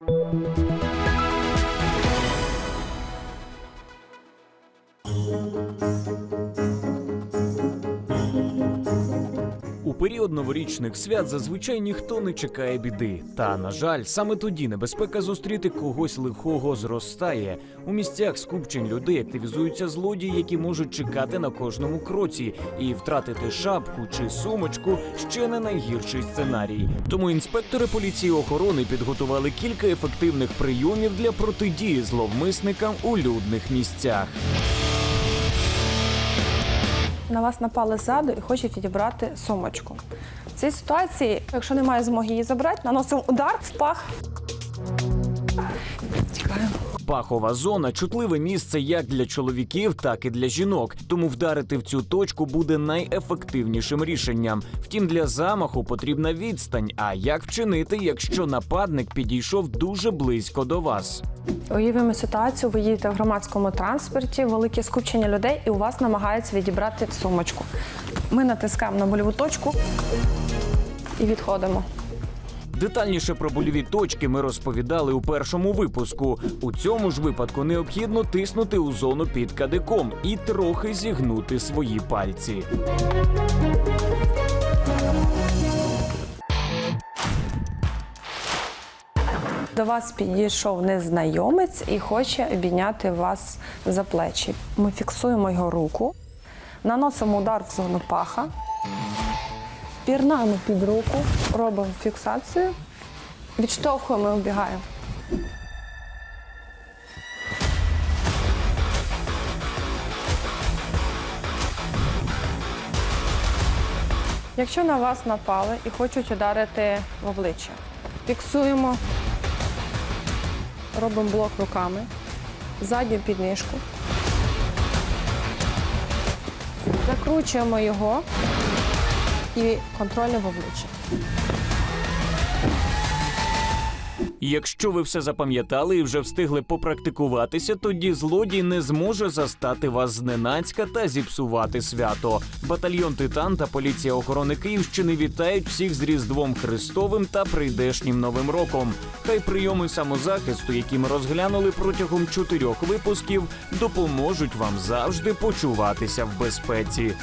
У період новорічних свят зазвичай ніхто не чекає біди. Та на жаль, саме тоді небезпека зустріти когось лихого зростає. У місцях скупчень людей активізуються злодії, які можуть чекати на кожному кроці, і втратити шапку чи сумочку ще не найгірший сценарій. Тому інспектори поліції охорони підготували кілька ефективних прийомів для протидії зловмисникам у людних місцях. На вас напали ззаду і хочуть відібрати сумочку. В цій ситуації, якщо немає змоги її забрати, наносимо удар в пах. Тікаємо. Пахова зона чутливе місце як для чоловіків, так і для жінок. Тому вдарити в цю точку буде найефективнішим рішенням. Втім, для замаху потрібна відстань. А як вчинити, якщо нападник підійшов дуже близько до вас? Уявимо ситуацію, ви їдете в громадському транспорті, велике скупчення людей, і у вас намагаються відібрати сумочку. Ми натискаємо на больову точку і відходимо. Детальніше про больові точки ми розповідали у першому випуску. У цьому ж випадку необхідно тиснути у зону під кадиком і трохи зігнути свої пальці. До вас підійшов незнайомець і хоче обійняти вас за плечі. Ми фіксуємо його руку, наносимо удар в зону паха, пірнаємо під руку, робимо фіксацію, відштовхуємо і убігаємо. Якщо на вас напали і хочуть ударити в обличчя, фіксуємо, робимо блок руками, задню підніжку, закручуємо його і контрольно в Якщо ви все запам'ятали і вже встигли попрактикуватися, тоді злодій не зможе застати вас зненацька та зіпсувати свято. Батальйон Титан та поліція охорони Київщини вітають всіх з Різдвом Христовим та прийдешнім Новим роком. Хай прийоми самозахисту, які ми розглянули протягом чотирьох випусків, допоможуть вам завжди почуватися в безпеці.